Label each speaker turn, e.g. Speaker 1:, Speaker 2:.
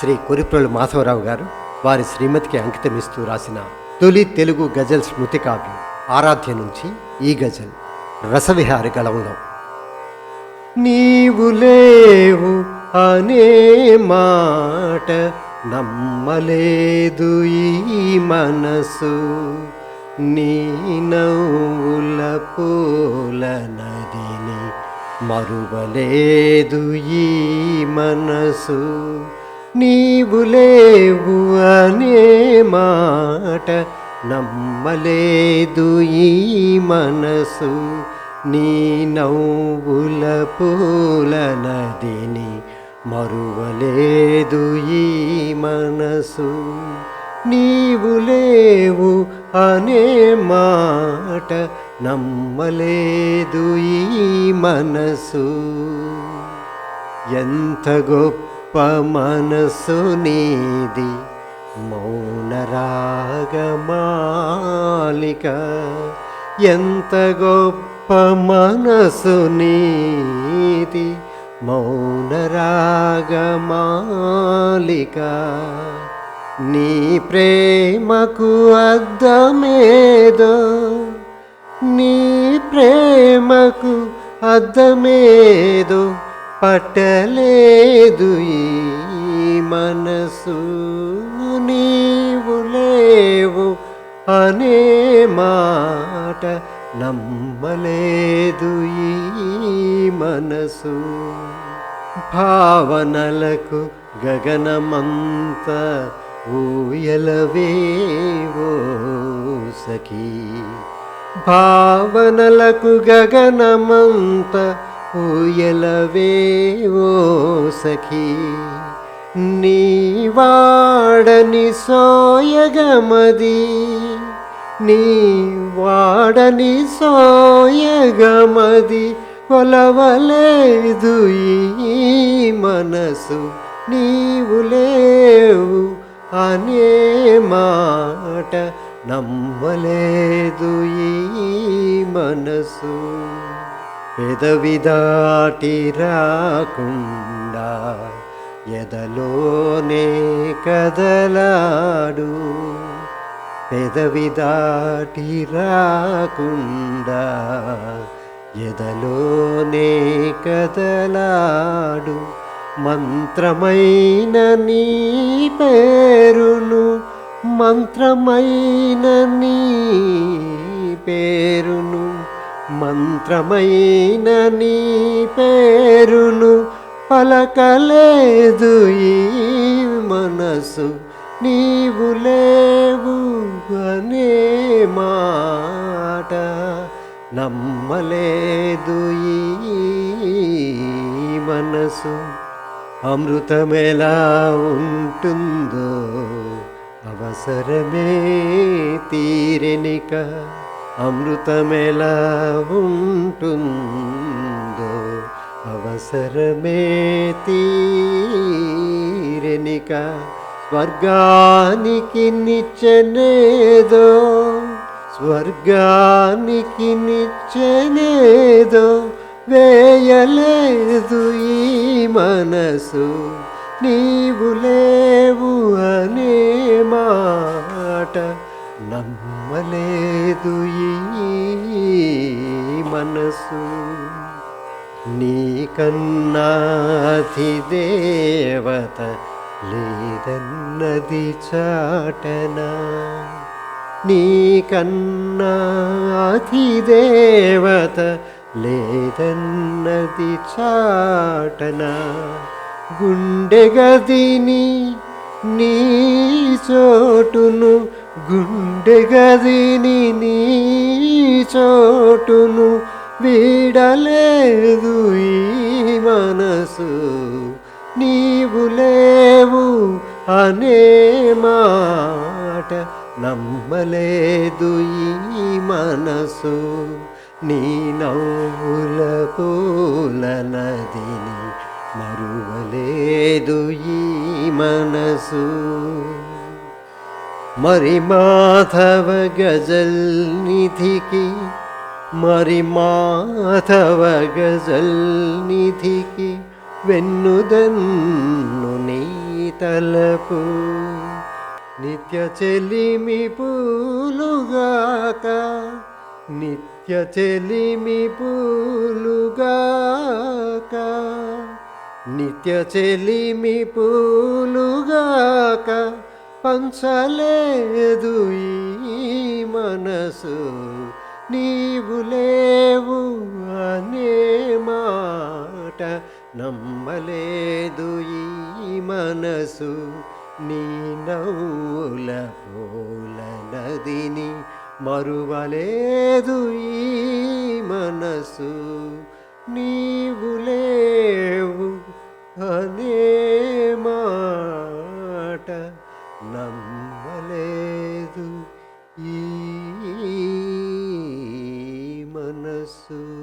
Speaker 1: శ్రీ కొరిప్రలు మాధవరావు గారు వారి శ్రీమతికి అంకితమిస్తూ రాసిన తొలి తెలుగు గజల్ స్మృతి కావ్యం ఆరాధ్య నుంచి ఈ గజల్ రసవిహారి గళంలో. నీవు లేవు అనే మాట నమ్మలేదు ఈ మనసు. నీ నవ్వుల పూల నదిని మరువలేదు ఈ మనసు. నీవు లేవు అనే మాట నమ్మలేదు ఈ మనసు. నీ నవ్వుల పూల నదిని మరువలేదు ఈ మనసు. నీవు లేవు అనే మాట నమ్మలేదు ఈ మనసు. ఎంత గొప్ప మనసు నీది మౌనరాగమాలిక ఎంత గొప్ప మనసు నీది మౌనరాగమాలిక నీ ప్రేమకు అద్దమేదో నీ ప్రేమకు అద్దమేదో పట్టలేదు ఈ మనసు నీవు లేవు అనే మాట నమ్మలేదు ఈ మనసు. భావనలకు గగనమంత ఊయలవేవో సఖీ. భావనలకు గగనమంత ఊయలవేవో సఖీ. నీవాడని సోయగమది. నీవాడని సోయగమది. కొలవలేదు ఈ మనసు నీవు లేవు అనే మాట నమ్మలేదు ఈ మనసు. పెదవి దాటి రాకుండా ఎదలోనే కదలాడు పెదవి దాటి రాకుండా ఎదలోనే కదలాడు మంత్రమైన నీ పేరును మంత్రమైన నీ పేరును మంత్రమైన నీ పేరును పలకలేదు ఈ మనసు. నీవు లేవు అనే మాట నమ్మలేదు ఈ మనసు. అమృతమెలా ఉంటుందో అవసరమే తీరెనిక. అమృతమెలా ఉంటుందో అవసరమే తీరనిక స్వర్గానికి నిచ్చనేదో స్వర్గానికి నిచ్చనేదో వేయలేదు ఈ మనసు. నీవు లేవు అనే మాట నమ్మలేదు ఈ మనసు. నీకన్నాధి దేవత లేదన్నది చాటన. నీకన్నా అధిదేవత లేదన్నది చాటన. గుండె గదిని నీ చోటును గుండె గదిని నీ చోటును వీడలేదు ఈ మనసు. నీవు లేవు అనే మాట నమ్మలేదు ఈ మనసు. నీ నవ్వుల పూల నదిని మరువలేదు ఈ మనసు. మరి మాధవ గజల్ నిధికి మరి మాధవ గజల్ నిధికి వెన్నుదన్ను నీ తలపు నిత్య చెలిమి పూలుగాక నిత్య చెలిమి పూలుగాక నిత్య చెలిమి పూలుగాక పంచలేదు ఈ మనసు. నీవు లేవు అనే మాట నమ్మలేదు ఈ మనసు. నీ నవ్వుల పూల నదిని మరువలేదు ఈ మనసు. నీవు లేవు అనే మాట నమ్మ Jesus.